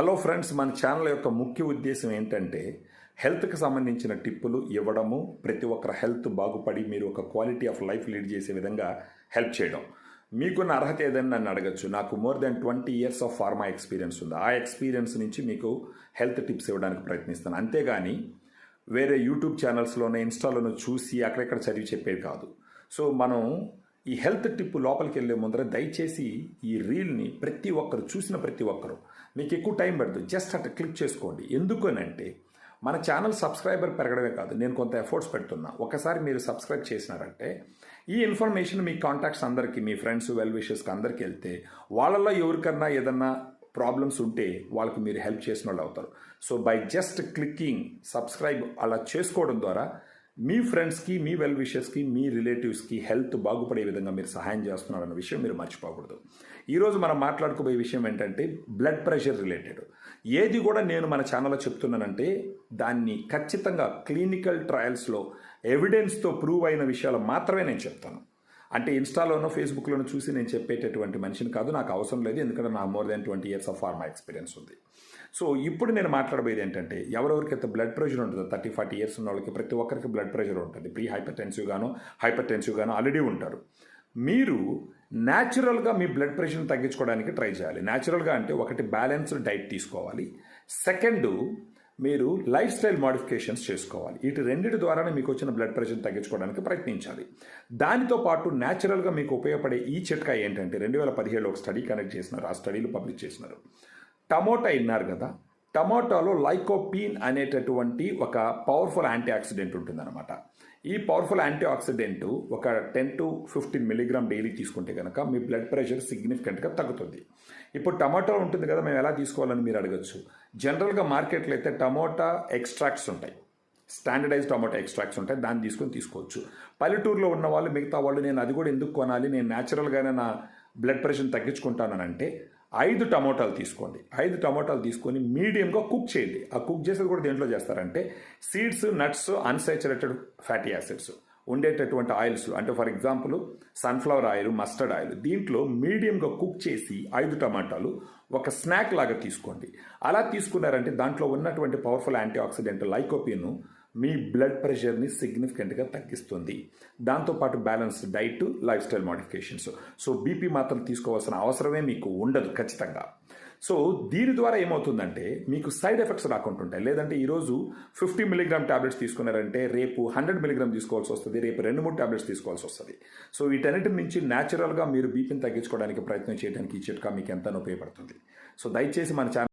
Hello friends మన channel యొక్క ముఖ్య ఉద్దేశం ఏంటంటే హెల్త్కి సంబంధించిన టిప్పులు ఇవ్వడము ప్రతి ఒక్కరి హెల్త్ బాగుపడి మీరు ఒక క్వాలిటీ ఆఫ్ లైఫ్ లీడ్ చేసే విధంగా హెల్ప్ చేయడం. మీకున్న అర్హత ఏదని నన్ను అడగచ్చు. నాకు more than twenty years of pharma experience ఉంది. ఆ ఎక్స్పీరియన్స్ నుంచి మీకు హెల్త్ టిప్స్ ఇవ్వడానికి ప్రయత్నిస్తాను. అంతేగాని వేరే యూట్యూబ్ ఛానల్స్లోనే ఇన్స్టాలోనూ చూసి అక్కడెక్కడ చదివి చెప్పేది కాదు. సో మనం ఈ హెల్త్ టిప్ లోపలికి వెళ్ళే ముందర దయచేసి ఈ రీల్ని ప్రతి ఒక్కరు చూసిన ప్రతి ఒక్కరు మీకు ఎక్కువ టైం పడుతుంది జస్ట్ అట్లా క్లిక్ చేసుకోండి. ఎందుకనంటే మన ఛానల్ సబ్స్క్రైబర్ పెరగడమే కాదు నేను కొంత ఎఫర్ట్స్ పెడుతున్నా. ఒకసారి మీరు సబ్స్క్రైబ్ చేసినారంటే ఈ ఇన్ఫర్మేషన్ మీ కాంటాక్ట్స్ అందరికీ మీ ఫ్రెండ్స్ వెల్ విషెస్కి అందరికీ వెళ్తే వాళ్ళల్లో ఎవరికన్నా ఏదన్నా ప్రాబ్లమ్స్ ఉంటే వాళ్ళకి మీరు హెల్ప్ చేసిన వాళ్ళు అవుతారు. So by just clicking subscribe అలా చేసుకోవడం ద్వారా మీ ఫ్రెండ్స్కి మీ వెల్ విషెస్కి మీ రిలేటివ్స్కి హెల్త్ బాగుపడే విధంగా మీరు సహాయం చేస్తున్నారన్న విషయం మీరు మర్చిపోకూడదు. ఈరోజు మనం మాట్లాడుకోబోయే విషయం ఏంటంటే బ్లడ్ ప్రెషర్ రిలేటెడ్. ఏది కూడా నేను మన ఛానల్లో చెప్తున్నానంటే దాన్ని ఖచ్చితంగా క్లినికల్ ట్రయల్స్లో ఎవిడెన్స్తో ప్రూవ్ అయిన విషయాలు మాత్రమే నేను చెప్తాను. అంటే ఇన్స్టాలోనో ఫేస్బుక్లోనో చూసి నేను చెప్పేటటువంటి మనిషిని కాదు నాకు అవసరం లేదు ఎందుకంటే నా more than twenty years of pharma experience ఉంది. సో ఇప్పుడు నేను మాట్లాడబోయేది ఏంటంటే ఎవరెవరికైతే బ్లడ్ ప్రెషర్ ఉంటుందో థర్టీ ఫార్టీ ఇయర్స్ ఉన్న వాళ్ళకి ప్రతి ఒక్కరికి బ్లడ్ ప్రెషర్ ఉంటుంది. ప్రీ హైపర్ టెన్సివ్ గాను హైపర్ టెన్సివ్ గాను ఆల్రెడీ ఉంటారు. మీరు న్యాచురల్గా మీ బ్లడ్ ప్రెషర్ని తగ్గించుకోవడానికి ట్రై చేయాలి. న్యాచురల్గా అంటే ఒకటి బ్యాలెన్స్డ్ డైట్ తీసుకోవాలి. సెకండ్ మీరు లైఫ్ స్టైల్ మాడిఫికేషన్స్ చేసుకోవాలి. వీటి రెండింటి ద్వారానే మీకు వచ్చిన బ్లడ్ ప్రెషర్ తగ్గించుకోవడానికి ప్రయత్నించాలి. దానితో పాటు న్యాచురల్గా మీకు ఉపయోగపడే ఈ చిట్కా ఏంటంటే రెండు వేల పదిహేడులో ఒక స్టడీ కండక్ట్ చేసినారు. ఆ స్టడీలు పబ్లిష్ చేసినారు. టమోటా విన్నారు కదా టమోటాలో లైకోపీన్ అనేటటువంటి ఒక పవర్ఫుల్ యాంటీ ఆక్సిడెంట్ ఉంటుందన్నమాట. ఈ పవర్ఫుల్ యాంటీ ఆక్సిడెంట్ ఒక ten to fifteen milligram daily తీసుకుంటే కనుక మీ బ్లడ్ ప్రెషర్ సిగ్నిఫికెంట్గా తగ్గుతుంది. ఇప్పుడు టమాటో ఉంటుంది కదా మేము ఎలా తీసుకోవాలని మీరు అడగచ్చు. జనరల్గా మార్కెట్లో అయితే టమోటా ఎక్స్ట్రాక్ట్స్ ఉంటాయి. స్టాండర్డైజ్ టమాటో ఎక్స్ట్రాక్ట్స్ ఉంటాయి. దాన్ని తీసుకొని తీసుకోవచ్చు. పల్లెటూరులో ఉన్న వాళ్ళు మిగతా వాళ్ళు నేను అది కూడా ఎందుకు కొనాలి నేను న్యాచురల్గానే నా బ్లడ్ ప్రెషర్ని తగ్గించుకుంటానంటే ఐదు టమోటాలు తీసుకోండి. ఐదు టమోటాలు తీసుకొని మీడియంగా కుక్ చేయండి. ఆ కుక్ చేసేది కూడా దేంట్లో చేస్తారంటే seeds nuts unsaturated fatty acids ఉండేటటువంటి ఆయిల్స్. అంటే for example sunflower oil mustard oil దీంట్లో మీడియంగా కుక్ చేసి ఐదు టమాటాలు ఒక స్నాక్ లాగా తీసుకోండి. అలా తీసుకున్నారంటే దాంట్లో ఉన్నటువంటి పవర్ఫుల్ యాంటీ ఆక్సిడెంట్ లైకోపిన్ మీ బ్లడ్ ప్రెషర్ని సిగ్నిఫికెంట్గా తగ్గిస్తుంది. దాంతోపాటు balance diet lifestyle modifications so BP మాత్రం తీసుకోవాల్సిన అవసరమే మీకు ఉండదు ఖచ్చితంగా. సో దీని ద్వారా ఏమవుతుందంటే మీకు సైడ్ ఎఫెక్ట్స్ రాకుంటుంటాయి. లేదంటే ఈరోజు ఫిఫ్టీ మిలీగ్రామ్ ట్యాబ్లెట్స్ తీసుకున్నారంటే రేపు హండ్రెడ్ మిలీగ్రామ్ తీసుకోవాల్సి వస్తుంది రేపు రెండు మూడు టాబ్లెట్స్ తీసుకోవాల్సి వస్తుంది. సో వీటన్నిటి నుంచి న్యాచురల్గా మీరు బీపీని తగ్గించుకోవడానికి ప్రయత్నం చేయడానికి ఈ చిట్కా మీకు ఎంతనో ఉపయోగపడుతుంది. సో దయచేసి మన ఛానల్